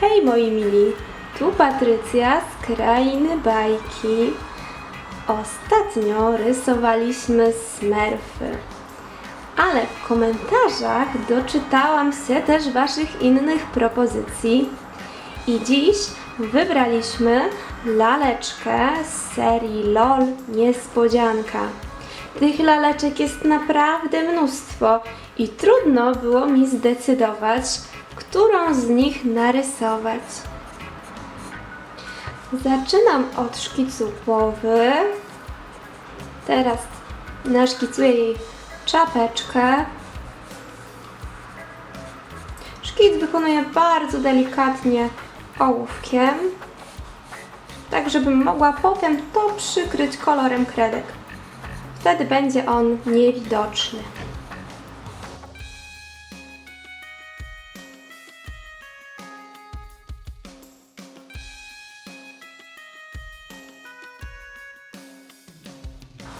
Hej moi mili, tu Patrycja z Krainy Bajki. Ostatnio rysowaliśmy smurfy, ale w komentarzach doczytałam się też Waszych innych propozycji i dziś wybraliśmy laleczkę z serii LOL Niespodzianka. Tych laleczek jest naprawdę mnóstwo i trudno było mi zdecydować, którą z nich narysować. Zaczynam od szkicu głowy. Teraz naszkicuję jej czapeczkę. Szkic wykonuję bardzo delikatnie ołówkiem, tak żebym mogła potem to przykryć kolorem kredek. Wtedy będzie on niewidoczny.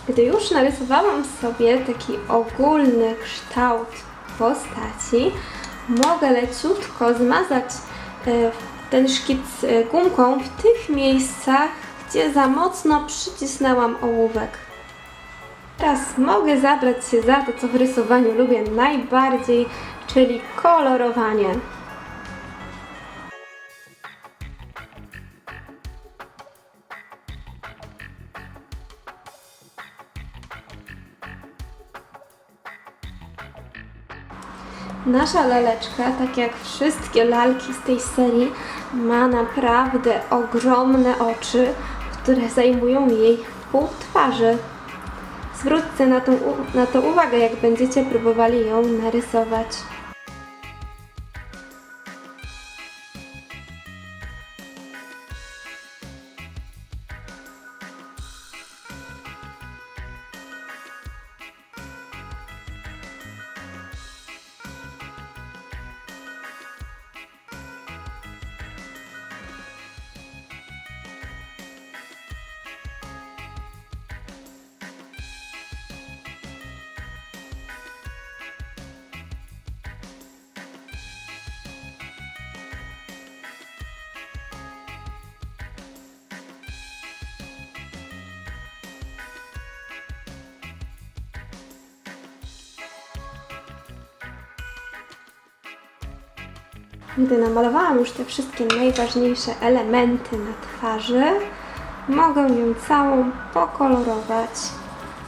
Gdy już narysowałam sobie taki ogólny kształt postaci, mogę leciutko zmazać e, ten szkic gumką w tych miejscach, gdzie za mocno przycisnęłam ołówek. Teraz mogę zabrać się za to, co w rysowaniu lubię najbardziej, czyli kolorowanie. Nasza laleczka, tak jak wszystkie lalki z tej serii, ma naprawdę ogromne oczy, które zajmują jej pół twarzy. Zwróćcie na, na to uwagę, jak będziecie próbowali ją narysować. Gdy namalowałam już te wszystkie najważniejsze elementy na twarzy, mogę ją całą pokolorować.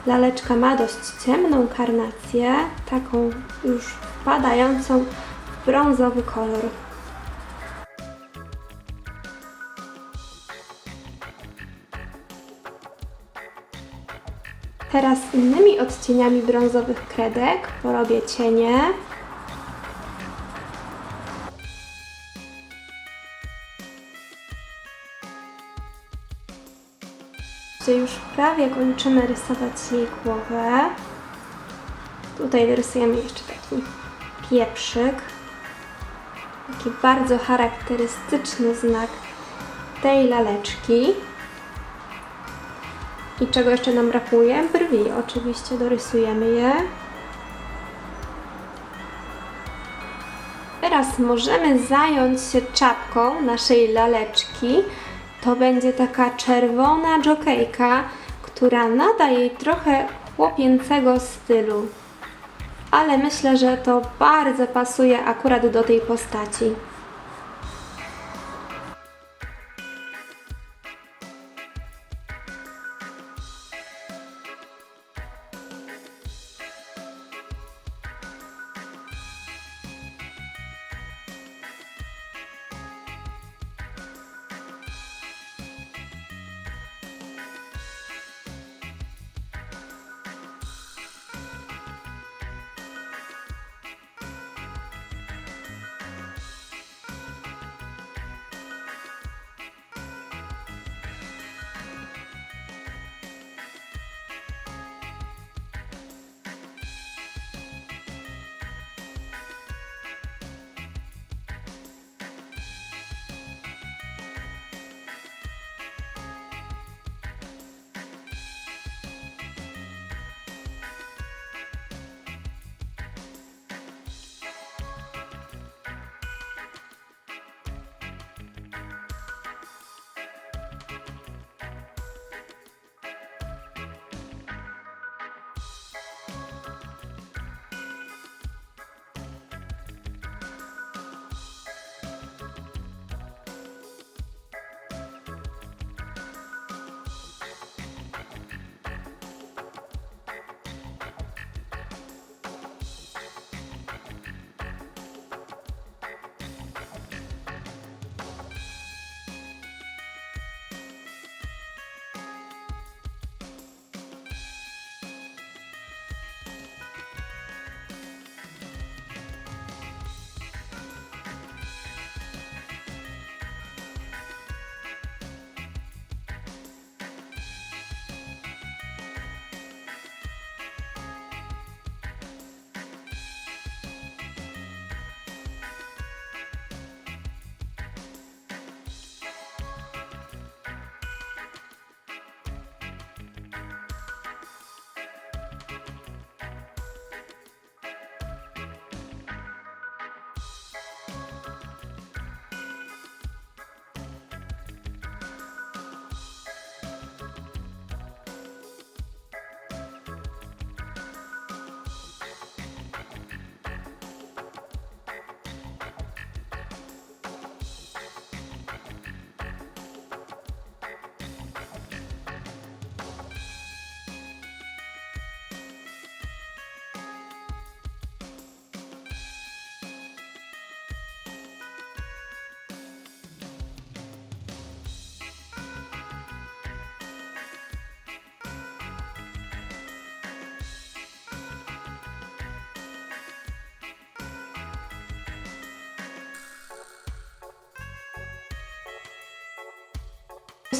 Laleczka ma dość ciemną karnację, taką już wpadającą w brązowy kolor. Teraz innymi odcieniami brązowych kredek porobię cienie. Gdzie już prawie kończymy rysować jej głowę. Tutaj rysujemy jeszcze taki pieprzyk. Taki bardzo charakterystyczny znak tej laleczki. I czego jeszcze nam brakuje? Brwi. Oczywiście dorysujemy je. Teraz możemy zająć się czapką naszej laleczki. To będzie taka czerwona dżokejka, która nada jej trochę chłopięcego stylu. Ale myślę, że to bardzo pasuje akurat do tej postaci.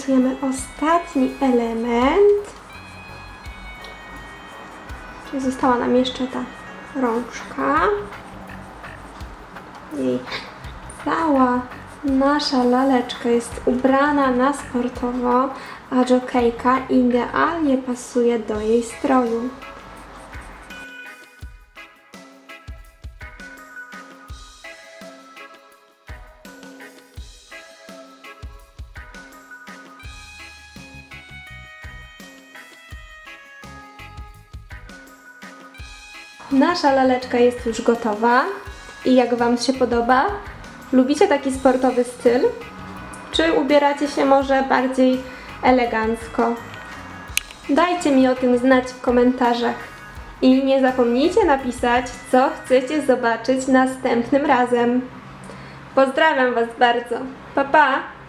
Narysujemy ostatni element. Została nam jeszcze ta rączka. I cała nasza laleczka jest ubrana na sportowo, a jokejka idealnie pasuje do jej stroju. Nasza laleczka jest już gotowa. I jak Wam się podoba? Lubicie taki sportowy styl? Czy ubieracie się może bardziej elegancko? Dajcie mi o tym znać w komentarzach. I nie zapomnijcie napisać, co chcecie zobaczyć następnym razem. Pozdrawiam Was bardzo. Pa pa!